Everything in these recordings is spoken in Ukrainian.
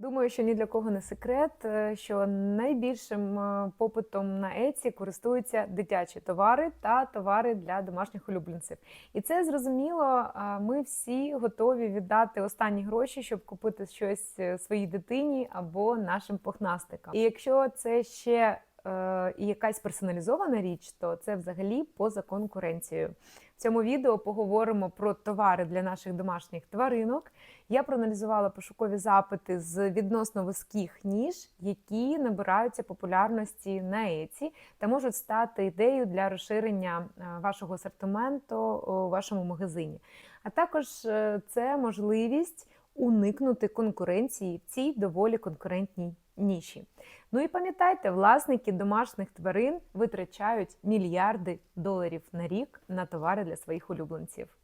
Думаю, що ні для кого не секрет, е, що найбільшим е, попитом на Еці користуються дитячі товари та товари для домашніх улюбленців. І це зрозуміло. е, Ми всі готові віддати останні гроші, щоб купити щось своїй дитині або нашим похнастикам. І якщо це ще і якась персоналізована річ, то це взагалі поза конкуренцією. В цьому відео поговоримо про товари для наших домашніх тваринок. Я проаналізувала пошукові запити з відносно вузьких ніж, які набираються популярності на Еці та можуть стати ідеєю для розширення е, вашого асортименту у вашому магазині. А також е, це можливість уникнути конкуренції в цій доволі конкурентній ніші. Ну і пам'ятайте, власники домашніх тварин витрачають мільярди доларів на рік на товари для своїх улюбленців.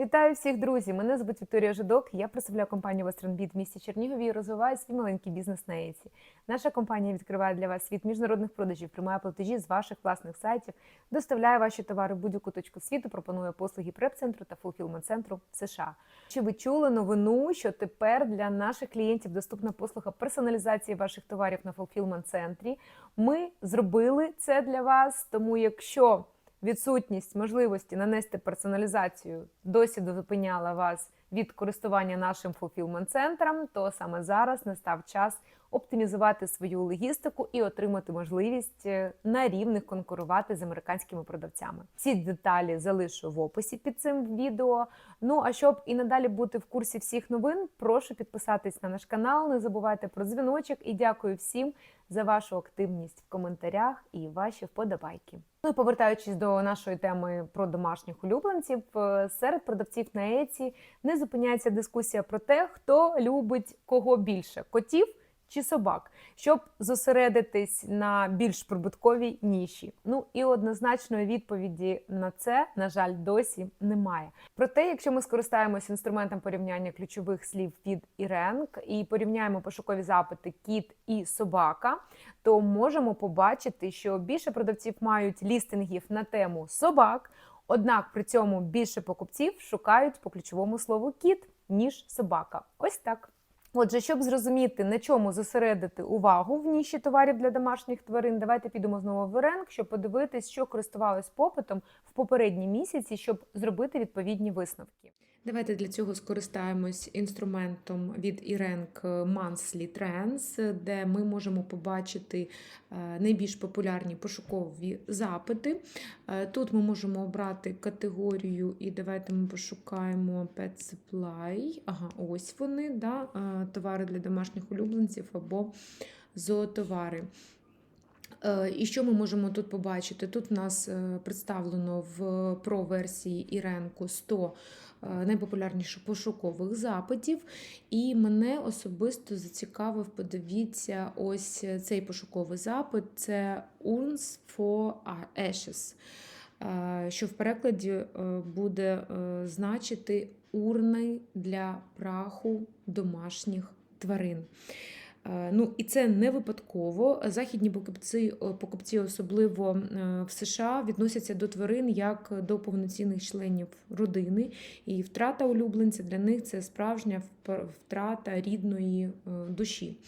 Вітаю всіх, друзі! Мене звуть Вікторія Жидок. Я представляю компанію Western в місті Чернігові і розвиваю свій маленький бізнес на Еці. Наша компанія відкриває для вас світ міжнародних продажів, приймає платежі з ваших власних сайтів, доставляє ваші товари в будь-яку точку світу, пропонує послуги преп-центру та фулфілмент-центру в США. Чи ви чули новину, що тепер для наших клієнтів доступна послуга персоналізації ваших товарів на фулфілмент-центрі? Ми зробили це для вас, тому якщо відсутність можливості нанести персоналізацію досі зупиняла вас від користування нашим фулфілмент-центром, то саме зараз настав час оптимізувати свою логістику і отримати можливість е, на рівних конкурувати з американськими продавцями. Всі деталі залишу в описі під цим відео. Ну а щоб і надалі бути в курсі всіх новин, прошу підписатись на наш канал. Не забувайте про дзвіночок і дякую всім за вашу активність в коментарях і ваші вподобайки. Ну і повертаючись до нашої теми про домашніх улюбленців, е, серед продавців на Еці не зупиняється дискусія про те, хто любить кого більше котів чи собак, щоб зосередитись на більш прибутковій ніші. Ну і однозначної відповіді на це, на жаль, досі немає. Проте, якщо ми скористаємось інструментом порівняння ключових слів від Іренк і порівняємо пошукові запити кіт і собака, то можемо побачити, що більше продавців мають лістингів на тему собак. Однак при цьому більше покупців шукають по ключовому слову кіт, ніж собака. Ось так. Отже, щоб зрозуміти, на чому зосередити увагу в ніші товарів для домашніх тварин, давайте підемо знову в Ренк, щоб подивитись, що користувалось попитом в попередні місяці, щоб зробити відповідні висновки. Давайте для цього скористаємось інструментом від Іrenk Monthly Trends, де ми можемо побачити е, найбільш популярні пошукові запити. Е, Тут ми можемо обрати категорію, і давайте ми пошукаємо Pet Supply. Ага, ось вони, да, е, товари для домашніх улюбленців або зоотовари. І що ми можемо тут побачити? Тут у нас представлено в Pro-версії Іренку 100 е, найпопулярніших пошукових запитів. І мене особисто зацікавив, подивіться, ось цей пошуковий запит це Urns for Ashes, е, що в перекладі е, буде е, значити урни для праху домашніх тварин. Е, Ну і це не випадково. Західні покупці, е, покупці, особливо е, в США, відносяться до тварин як до повноцінних членів родини, і втрата улюбленця для них це справжня втрата рідної душі.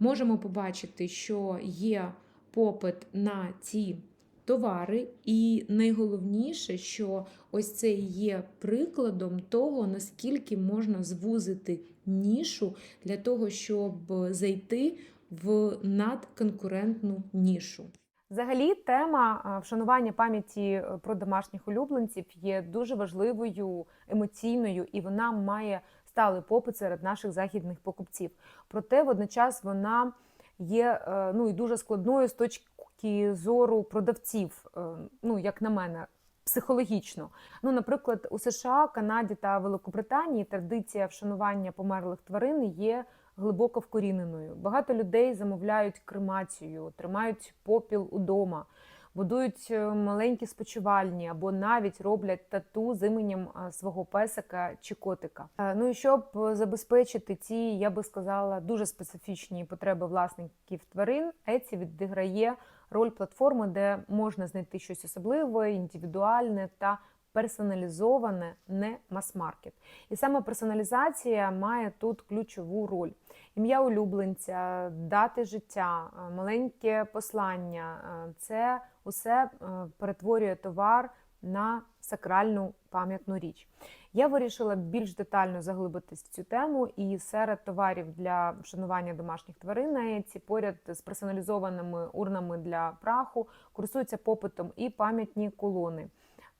Можемо побачити, що є попит на ці товари, і найголовніше, що ось це є прикладом того, наскільки можна звузити нішу для того, щоб зайти в надконкурентну нішу. Взагалі, тема вшанування пам'яті е, про домашніх улюбленців є дуже важливою, емоційною, і вона має сталий попит серед наших західних покупців. Проте водночас вона є е, ну і дуже складною з точки зору продавців, е, ну як на мене. Психологічно, ну, наприклад, у США, Канаді та Великобританії традиція вшанування померлих тварин є глибоко вкоріненою. Багато людей замовляють кремацію, тримають попіл удома, будують е, маленькі спочивальні або навіть роблять тату з іменем е, свого песика чи котика. Е, Ну і щоб забезпечити ці, я би сказала, дуже специфічні потреби власників тварин, Etsy відіграє роль платформи, де можна знайти щось особливе, індивідуальне та персоналізоване, не мас-маркет. І саме персоналізація має тут ключову роль. ім'я улюбленця, дати життя, маленьке послання е, це усе е, перетворює товар на сакральну пам'ятну річ. Я вирішила більш детально заглибитись в цю тему, і серед товарів для вшанування домашніх тварин Еці поряд з персоналізованими урнами для праху користуються попитом і пам'ятні колони.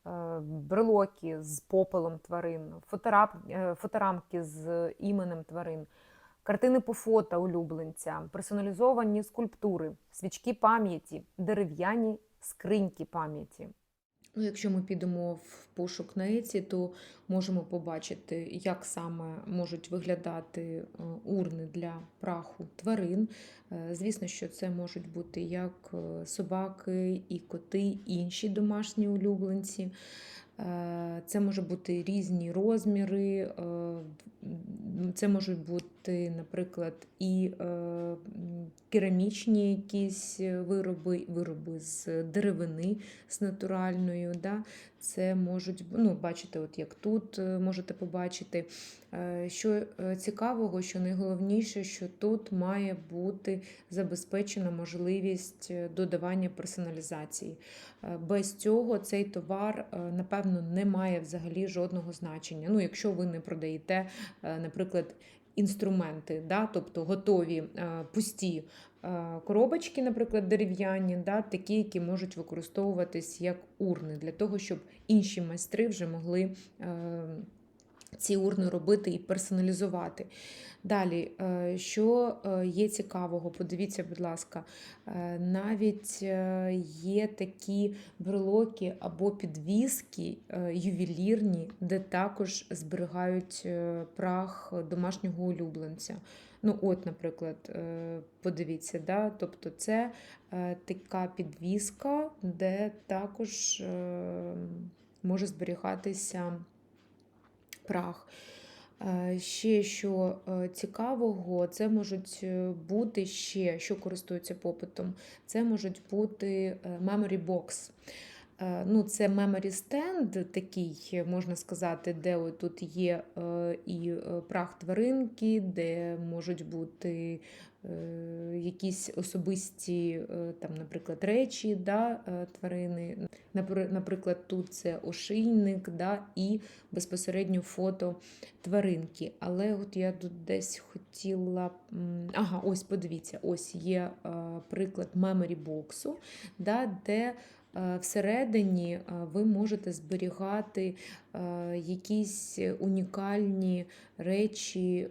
е, Брелоки з попелом тварин, фоторап, е, фоторамки з іменем тварин, картини по фото улюбленця, персоналізовані скульптури, свічки пам'яті, дерев'яні скриньки пам'яті. Ну, якщо ми підемо в пошук на Еці, то можемо побачити, як саме можуть виглядати е, урни для праху тварин. Е, Звісно, що це можуть бути як е, собаки, і коти, інші домашні улюбленці. Це може бути різні розміри, це можуть бути, наприклад, і е, керамічні якісь вироби, вироби з деревини, з натуральною. Да? Це можуть, ну, бачите, от як тут е, можете побачити. Е, Що е, цікавого, що найголовніше, що тут має бути забезпечена можливість е, додавання персоналізації. Е, Без цього цей товар, е, напевно, не має взагалі жодного значення. Ну, якщо ви не продаєте, е, наприклад, інструменти, да, тобто готові е, пусті е, коробочки, наприклад, дерев'яні, да, такі, які можуть використовуватись як урни, для того, щоб інші майстри вже могли е, ці урни робити і персоналізувати. Далі, е, що е, є цікавого, подивіться, будь ласка, е, навіть є такі брелоки або підвіски ювелірні, де також зберігають прах домашнього улюбленця. Ну, от, наприклад, подивіться, да? тобто це така підвіска, де також може зберігатися прах. Е, Ще що е, цікавого, це можуть е, бути ще, що користуються попитом, це можуть бути memory box. Е, Ну, це memory stand такий, можна сказати, де тут є е, і е, прах тваринки, де можуть бути якісь особисті, там, наприклад, речі да, тварини. Наприклад, тут це ошийник да, і безпосередньо фото тваринки. Але от я тут десь хотіла. Ага, ось подивіться, ось є приклад memory боксу, да, де всередині е, ви можете зберігати е, якісь унікальні речі е,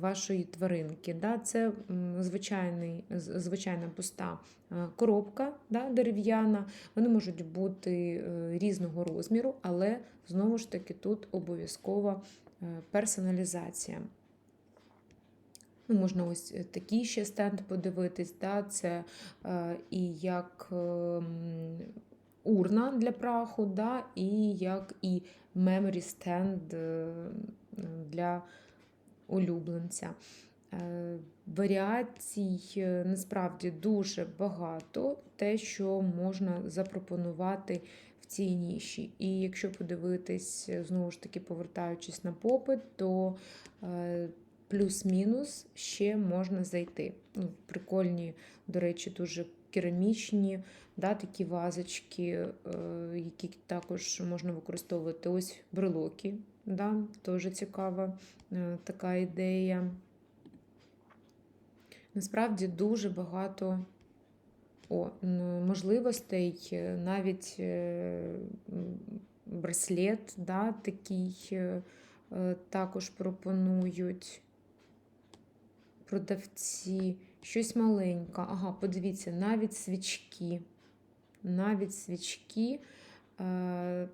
вашої тваринки. Це звичайний, звичайна пуста е, коробка дерев'яна. Вони можуть бути е, різного розміру, але знову ж таки тут обов'язкова е, персоналізація. Ну, можна ось е, такий ще стенд подивитись. Да? Це е, і як е, урна для праху, да? і як і stand е, для улюбленця. Е, Варіацій е, насправді дуже багато, те, що можна запропонувати в цій ніші. І якщо подивитись, знову ж таки, повертаючись на попит, то плюс-мінус ще можна зайти. Ну, прикольні, до речі, дуже керамічні, да, такі вазочки, е, які також можна використовувати. Ось брелоки, да, теж цікава е, така ідея. Насправді дуже багато о, можливостей, е, навіть браслет, да, такий також пропонують продавці. Щось маленьке. Ага, подивіться, навіть свічки. Навіть свічки. е,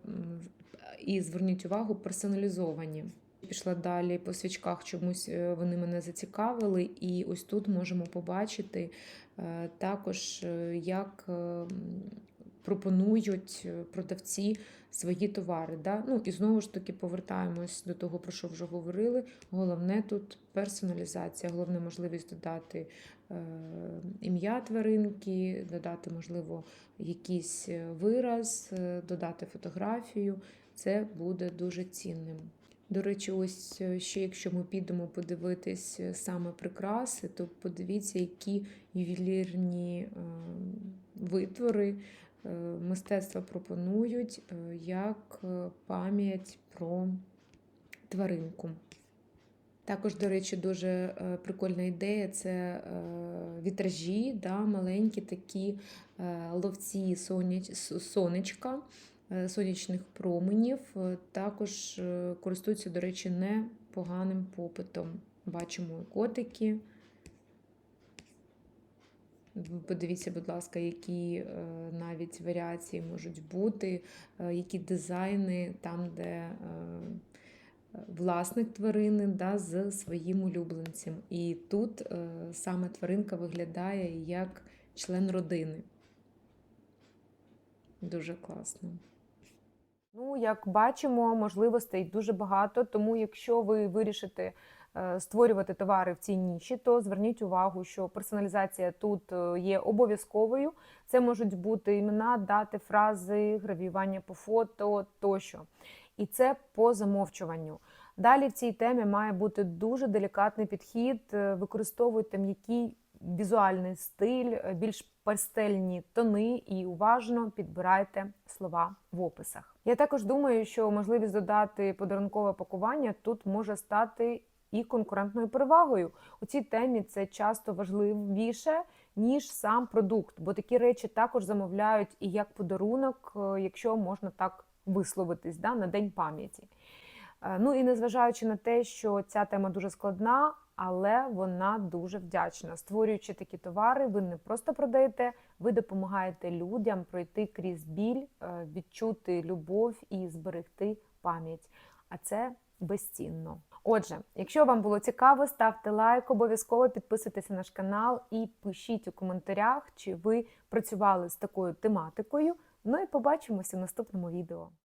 І зверніть увагу, персоналізовані. Пішла далі по свічках, чомусь е, вони мене зацікавили, і ось тут можемо побачити е, також, е, як пропонують е, продавці свої товари. Да? Ну, і знову ж таки повертаємось до того, про що вже говорили. Головне тут персоналізація, головне можливість додати е, ім'я тваринки, додати, можливо, якийсь е, вираз, додати фотографію. Це буде дуже цінним. До речі, ось ще якщо ми підемо подивитись саме прикраси, то подивіться, які ювелірні витвори мистецтва пропонують е, як е, пам'ять про тваринку. Також, до речі, дуже е, прикольна ідея це е, вітражі, да, маленькі такі е, ловці сонечка, е, сонячних променів. Е, Також е, користуються, до речі, непоганим попитом. Бачимо котики. Подивіться, будь ласка, які е, навіть варіації можуть бути, е, які дизайни там, де е, власник тварини да, з своїм улюбленцем. І тут саме тваринка виглядає як член родини. Дуже класно. Ну, як бачимо, можливостей дуже багато. Тому, якщо ви вирішите створювати товари в цій ніші, то зверніть увагу, що персоналізація тут е, є обов'язковою. Це можуть бути імена, дати, фрази, гравіювання по фото тощо. І це по замовчуванню. Далі в цій темі має бути дуже делікатний підхід. Е, Використовуйте м'який візуальний стиль, е, більш пастельні тони і уважно підбирайте слова в описах. Я також думаю, що можливість додати подарункове пакування тут може стати і конкурентною перевагою. У цій темі це часто важливіше, ніж сам продукт, бо такі речі також замовляють і як подарунок, е, якщо можна так висловитись, да, на день пам'яті. Е, Ну і незважаючи на те, що ця тема дуже складна, але вона дуже вдячна. Створюючи такі товари, ви не просто продаєте, ви допомагаєте людям пройти крізь біль, е, відчути любов і зберегти пам'ять. А це безцінно. Отже, якщо вам було цікаво, ставте лайк, обов'язково підписуйтесь на наш канал і пишіть у коментарях, чи ви працювали з такою тематикою. Ну і побачимося в наступному відео.